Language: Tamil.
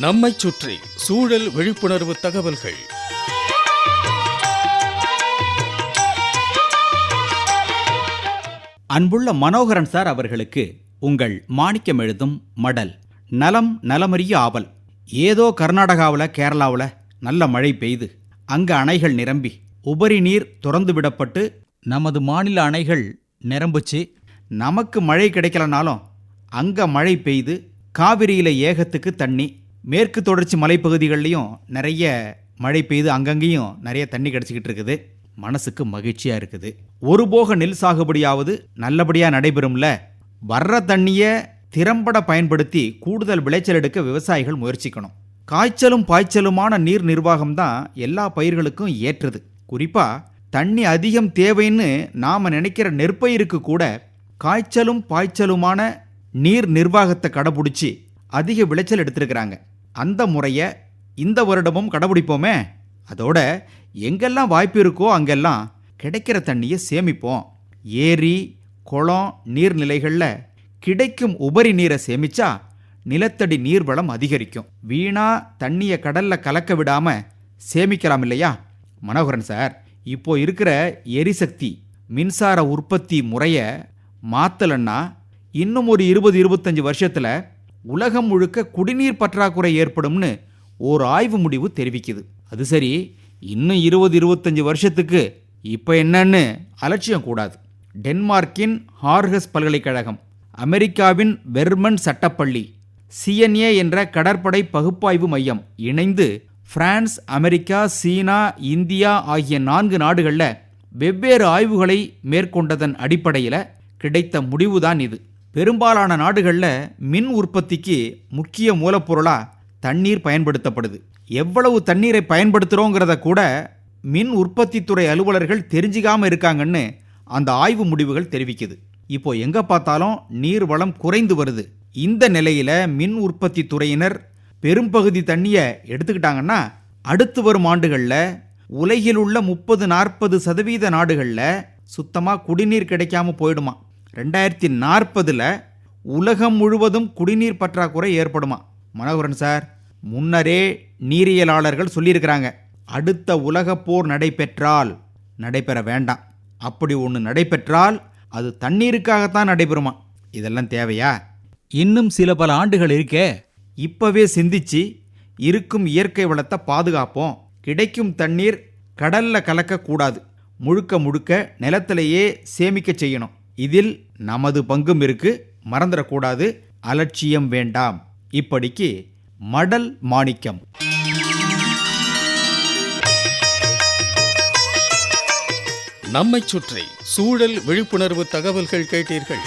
நம்மைச் சுற்றி சூழல் விழிப்புணர்வு தகவல்கள். அன்புள்ள மனோகரன் சார் அவர்களுக்கு உங்கள் மாணிக்கம் எழுதும் மடல். நலம் நலமறிய ஆவல். ஏதோ கர்நாடகாவில் கேரளாவில் நல்ல மழை பெய்து. அங்க அணைகள் நிரம்பி உபரி நீர் திறந்து விடப்பட்டு நமது மாநில அணைகள் நிரம்புச்சு. நமக்கு மழை கிடைக்கலனாலும் அங்க மழை பெய்து காவிரியில ஏகத்துக்கு தண்ணி. மேற்கு தொடர்ச்சி மலைப்பகுதிகள்லையும் நிறைய மழை பெய்து அங்கங்கேயும் நிறைய தண்ணி கிடச்சிக்கிட்டு இருக்குது. மனசுக்கு மகிழ்ச்சியாக இருக்குது. ஒரு போக நெல் சாகுபடியாவது நல்லபடியாக நடைபெறும்ல. வர்ற தண்ணியை திறம்பட பயன்படுத்தி கூடுதல் விளைச்சல் எடுக்க விவசாயிகள் முயற்சிக்கணும். காய்ச்சலும் பாய்ச்சலுமான நீர் நிர்வாகம் தான் எல்லா பயிர்களுக்கும் ஏற்றது. குறிப்பாக தண்ணி அதிகம் தேவைன்னு நாம் நினைக்கிற நெற்பயிருக்கு கூட காய்ச்சலும் பாய்ச்சலுமான நீர் நிர்வாகத்தை கடைபிடிச்சி அதிக விளைச்சல் எடுத்திருக்கிறாங்க. அந்த முறையை இந்த வருடமும் கடைபிடிப்போமே? அதோட எங்கெல்லாம் வாய்ப்பு இருக்கோ அங்கெல்லாம் கிடைக்கிற தண்ணியை சேமிப்போம். ஏரி குளம் நீர்நிலைகளில் கிடைக்கும் உபரி நீரை சேமிச்சா நிலத்தடி நீர்வளம் அதிகரிக்கும். வீணா தண்ணியை கடல்ல கலக்க விடாம சேமிக்கலாம் இல்லையா? மனோகரன் சார் இப்போ இருக்கிற எரிசக்தி மின்சார உற்பத்தி முறையை மாத்தலன்னா இன்னும் ஒரு இருபது இருபத்தஞ்சு வருஷத்துல உலகம் முழுக்க குடிநீர் பற்றாக்குறை ஏற்படும்னு ஓர் ஆய்வு முடிவு தெரிவிக்குது. அது சரி இன்னும் இருபது இருபத்தஞ்சி வருஷத்துக்கு இப்போ என்னன்னு அலட்சியம் கூடாது. டென்மார்க்கின் ஹார்கஸ் பல்கலைக்கழகம் அமெரிக்காவின் வெர்மன் சட்டப்பள்ளி சிஎன்ஏ என்ற கடற்படை பகுப்பாய்வு மையம் இணைந்து பிரான்ஸ் அமெரிக்கா சீனா இந்தியா ஆகிய நான்கு நாடுகளில் வெவ்வேறு ஆய்வுகளை மேற்கொண்டதன் அடிப்படையில் கிடைத்த முடிவுதான் இது. பெரும்பாலான நாடுகளில் மின் உற்பத்திக்கு முக்கிய மூலப்பொருளாக தண்ணீர் பயன்படுத்தப்படுது. எவ்வளவு தண்ணீரை பயன்படுத்துகிறோங்கிறத கூட மின் உற்பத்தித்துறை அலுவலர்கள் தெரிஞ்சிக்காமல் இருக்காங்கன்னு அந்த ஆய்வு முடிவுகள் தெரிவிக்குது. இப்போ எங்கே பார்த்தாலும் நீர் வளம் குறைந்து வருது. இந்த நிலையில் மின் உற்பத்தி துறையினர் பெரும்பகுதி தண்ணியை எடுத்துக்கிட்டாங்கன்னா அடுத்து வரும் ஆண்டுகளில் உலகில் உள்ள முப்பது நாற்பது சதவீத நாடுகளில் சுத்தமாக குடிநீர் கிடைக்காம போயிடுமா? ரெண்டாயிரத்தி நாற்பதில் உலகம் முழுவதும் குடிநீர் பற்றாக்குறை ஏற்படுமா? மனோகரன் சார் முன்னரே நீரியலாளர்கள் சொல்லியிருக்கிறாங்க அடுத்த உலகப் போர் நடைபெற்றால் நடைபெற வேண்டாம். அப்படி ஒன்று நடைபெற்றால் அது தண்ணீருக்காகத்தான் நடைபெறுமா? இதெல்லாம் தேவையா? இன்னும் சில பல ஆண்டுகள் இருக்கே இப்பவே சிந்திச்சு இருக்கும் இயற்கை வளத்தை பாதுகாப்போம். கிடைக்கும் தண்ணீர் கடல்ல கலக்கக்கூடாது. முழுக்க முழுக்க நிலத்திலேயே சேமிக்க செய்யணும். இதில் நமது பங்கும் இருக்கு. மறந்துடக்கூடாது. அலட்சியம் வேண்டாம். இப்படிக்கு மடல் மாணிக்கம். நம்மைச் சுற்றி சூழல் விழிப்புணர்வு தகவல்கள் கேட்டீர்கள்.